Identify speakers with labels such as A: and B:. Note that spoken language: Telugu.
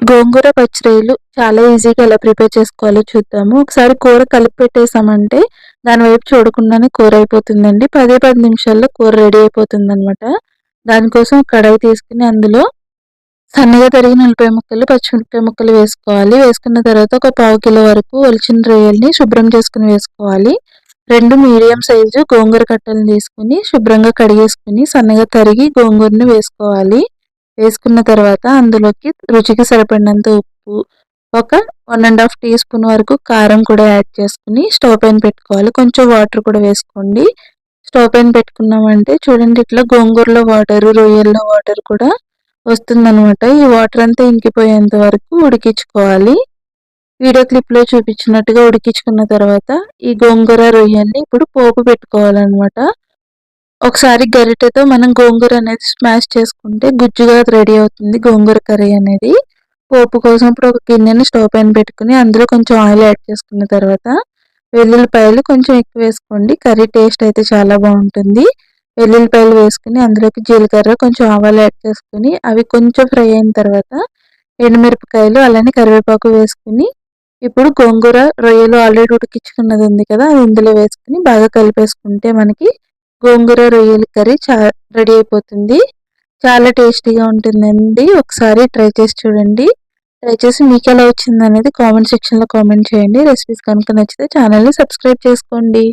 A: గోంగూర పచ్చిరొయ్యలు చాలా ఈజీగా ఎలా ప్రిపేర్ చేసుకోవాలో చూద్దాము. ఒకసారి కూర కలిపి పెట్టేసామంటే దాని వైపు చూడకుండానే కూర అయిపోతుందండి. పదే పది నిమిషాల్లో కూర రెడీ అయిపోతుంది అనమాట దానికోసం కడాయి తీసుకుని అందులో సన్నగా తరిగిన ఉల్లిపాయ ముక్కలు పచ్చిమిరపకాయ ముక్కలు వేసుకోవాలి. వేసుకున్న తర్వాత ఒక పావు కిలో వరకు ఒలిచిన రొయ్యల్ని శుభ్రం చేసుకుని వేసుకోవాలి. రెండు మీడియం సైజు గోంగూర కట్టలను తీసుకుని శుభ్రంగా కడిగేసుకుని సన్నగా తరిగి గోంగూరని వేసుకోవాలి. వేసుకున్న తర్వాత అందులోకి రుచికి సరిపడినంత ఉప్పు ఒక one and half teaspoon వరకు కారం కూడా యాడ్ చేసుకుని స్టవ్ పైన పెట్టుకోవాలి. కొంచెం వాటర్ కూడా వేసుకోండి. స్టవ్ పైన పెట్టుకున్నామంటే చూడండి ఇట్లా గోంగూరలో వాటర్ రొయ్యల్లో వాటర్ కూడా వస్తుందనమాట ఈ వాటర్ అంతా ఇంకిపోయేంత వరకు ఉడికించుకోవాలి. వీడియో క్లిప్లో చూపించినట్టుగా ఉడికించుకున్న తర్వాత ఈ గోంగూర రొయ్యల్ని ఇప్పుడు పోపు పెట్టుకోవాలన్నమాట. ఒకసారి గరిటెతో మనం గోంగూర అనేది స్మాష్ చేసుకుంటే గుజ్జుగా రెడీ అవుతుంది గోంగూర కర్రీ అనేది. పోపు కోసం ఇప్పుడు ఒక గిన్నెని స్టవ్ పైన పెట్టుకుని అందులో కొంచెం ఆయిల్ యాడ్ చేసుకున్న తర్వాత వెల్లుల్లిపాయలు కొంచెం ఎక్కువ వేసుకోండి. కర్రీ టేస్ట్ అయితే చాలా బాగుంటుంది. వెల్లుల్లిపాయలు వేసుకుని అందులోకి జీలకర్ర కొంచెం ఆవాలు యాడ్ చేసుకుని అవి కొంచెం ఫ్రై అయిన తర్వాత ఎండుమిరపకాయలు అలానే కరివేపాకు వేసుకుని ఇప్పుడు గోంగూర రొయ్యలు ఆల్రెడీ ఉడికించుకున్నది ఉంది కదా అది ఇందులో వేసుకుని బాగా కలిపేసుకుంటే మనకి గోంగూర రొయ్యల కర్రీ చా రెడీ అయిపోతుంది. చాలా టేస్టీగా ఉంటుందండి. ఒకసారి ట్రై చేసి చూడండి. ట్రై చేసి మీకు ఎలా వచ్చింది అనేది కామెంట్ సెక్షన్లో కామెంట్ చేయండి. రెసిపీస్ కనుక నచ్చితే ఛానల్ని సబ్స్క్రైబ్ చేసుకోండి.